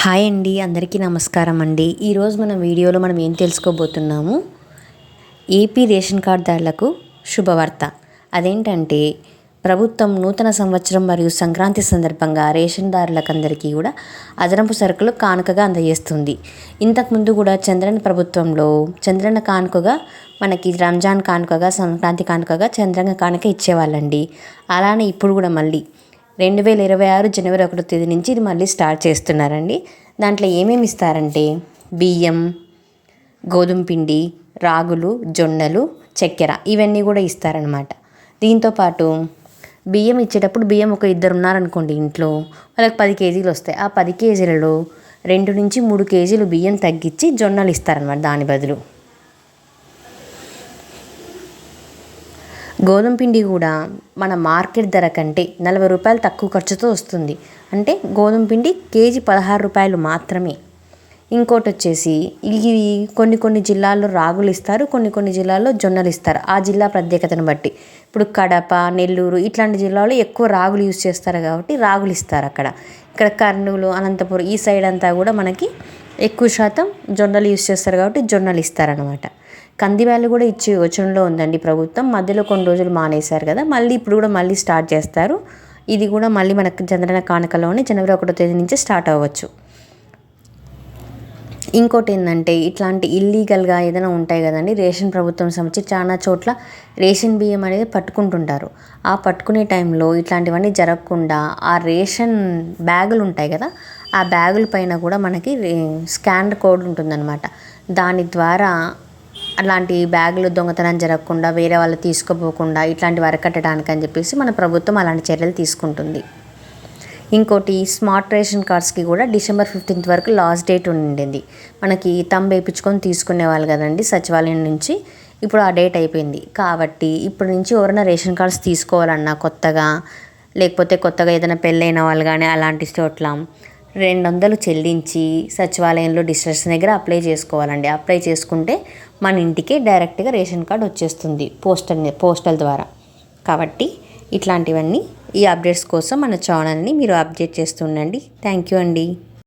Hi అండి అందరికీ నమస్కారం అండి. ఈరోజు మన వీడియోలో మనం ఏం తెలుసుకోబోతున్నాము? ఏపీ రేషన్ కార్డుదారులకు శుభవార్త. అదేంటంటే ప్రభుత్వం నూతన సంవత్సరం మరియు సంక్రాంతి సందర్భంగా రేషన్దారులకందరికీ కూడా అదనపు సరుకులు కానుకగా అందజేస్తుంది. ఇంతకుముందు కూడా చంద్రన ప్రభుత్వంలో చంద్రన కానుకగా మనకి రంజాన్ కానుకగా సంక్రాంతి కానుకగా చంద్రన కానుక ఇచ్చేవాళ్ళండి. అలానే ఇప్పుడు కూడా మళ్ళీ. రెండు వేల ఇరవై ఆరు జనవరి ఒకటో తేదీ నుంచి ఇది మళ్ళీ స్టార్ట్ చేస్తున్నారండి. దాంట్లో ఏమేమి ఇస్తారంటే బియ్యం గోధుమ పిండి రాగులు జొన్నలు చక్కెర ఇవన్నీ కూడా ఇస్తారనమాట దీంతోపాటు బియ్యం ఇచ్చేటప్పుడు బియ్యం ఒక ఇద్దరు ఉన్నారనుకోండి ఇంట్లో వాళ్ళకి పది కేజీలు వస్తాయి. ఆ పది కేజీలలో రెండు నుంచి మూడు కేజీలు బియ్యం తగ్గించి జొన్నలు ఇస్తారనమాట దాని బదులు. గోధుమ పిండి కూడా మన మార్కెట్ ధర కంటే నలభై రూపాయలు తక్కువ ఖర్చుతో వస్తుంది. అంటే గోధుమ పిండి కేజీ పదహారు రూపాయలు మాత్రమే. ఇంకోటి వచ్చేసి ఇవి కొన్ని కొన్ని జిల్లాల్లో రాగులు ఇస్తారు కొన్ని కొన్ని జిల్లాల్లో జొన్నలు ఇస్తారు. ఆ జిల్లా ప్రత్యేకతను బట్టి. ఇప్పుడు కడప నెల్లూరు ఇట్లాంటి జిల్లాలో ఎక్కువ రాగులు యూజ్ చేస్తారు కాబట్టి రాగులు ఇస్తారు అక్కడ. ఇక్కడ కర్నూలు అనంతపురం ఈ సైడ్ అంతా కూడా మనకి ఎక్కువ శాతం జొన్నలు యూస్ చేస్తారు కాబట్టి జొన్నలు ఇస్తారనమాట కందిబ్యాలు కూడా ఇచ్చే యోచనలో ఉందండి ప్రభుత్వం. మధ్యలో కొన్ని రోజులు మానేశారు కదా మళ్ళీ ఇప్పుడు కూడా మళ్ళీ స్టార్ట్ చేస్తారు. ఇది కూడా మళ్ళీ మనకు చంద్రన కానుకలోనే జనవరి ఒకటో తేదీ నుంచి స్టార్ట్ అవ్వచ్చు. ఇంకోటి ఏంటంటే ఇట్లాంటి ఇల్లీగల్గా ఏదైనా ఉంటాయి కదండి. రేషన్ ప్రభుత్వం సంబంధించి చాలా చోట్ల రేషన్ బియ్యం అనేది పట్టుకుంటుంటారు. ఆ పట్టుకునే టైంలో ఇట్లాంటివన్నీ జరగకుండా ఆ రేషన్ బ్యాగులు ఉంటాయి కదా ఆ బ్యాగుల పైన కూడా మనకి స్కాన్ కోడ్ ఉంటుందన్నమాట. దాని ద్వారా అలాంటి బ్యాగులు దొంగతనం జరగకుండా వేరే వాళ్ళు తీసుకోపోకుండా ఇట్లాంటివి అరికట్టడానికి అని చెప్పేసి మన ప్రభుత్వం అలాంటి చర్యలు తీసుకుంటుంది. ఇంకోటి స్మార్ట్ రేషన్ కార్డ్స్కి కూడా డిసెంబర్ ఫిఫ్టీన్త్ వరకు లాస్ట్ డేట్ ఉండింది. మనకి తంబు వేయించుకొని తీసుకునేవాళ్ళు కదండి సచివాలయం నుంచి. ఇప్పుడు ఆ డేట్ అయిపోయింది. కాబట్టి ఇప్పటి నుంచి ఎవరైనా రేషన్ కార్డ్స్ తీసుకోవాలన్నా కొత్తగా లేకపోతే కొత్తగా ఏదైనా పెళ్ళైన వాళ్ళు కానీ అలాంటి చోట్ల రెండు వందలు చెల్లించి సచివాలయంలో డిస్ట్రిక్ట్స్ దగ్గర అప్లై చేసుకోవాలండి. అప్లై చేసుకుంటే మన ఇంటికి డైరెక్ట్గా రేషన్ కార్డ్ వచ్చేస్తుంది పోస్టల్ పోస్టల్ ద్వారా. కాబట్టి ఇట్లాంటివన్నీ ఈ అప్డేట్స్ కోసం మన ఛానల్ని మీరు అప్డేట్ చేస్తుండండి థ్యాంక్ యూ అండి.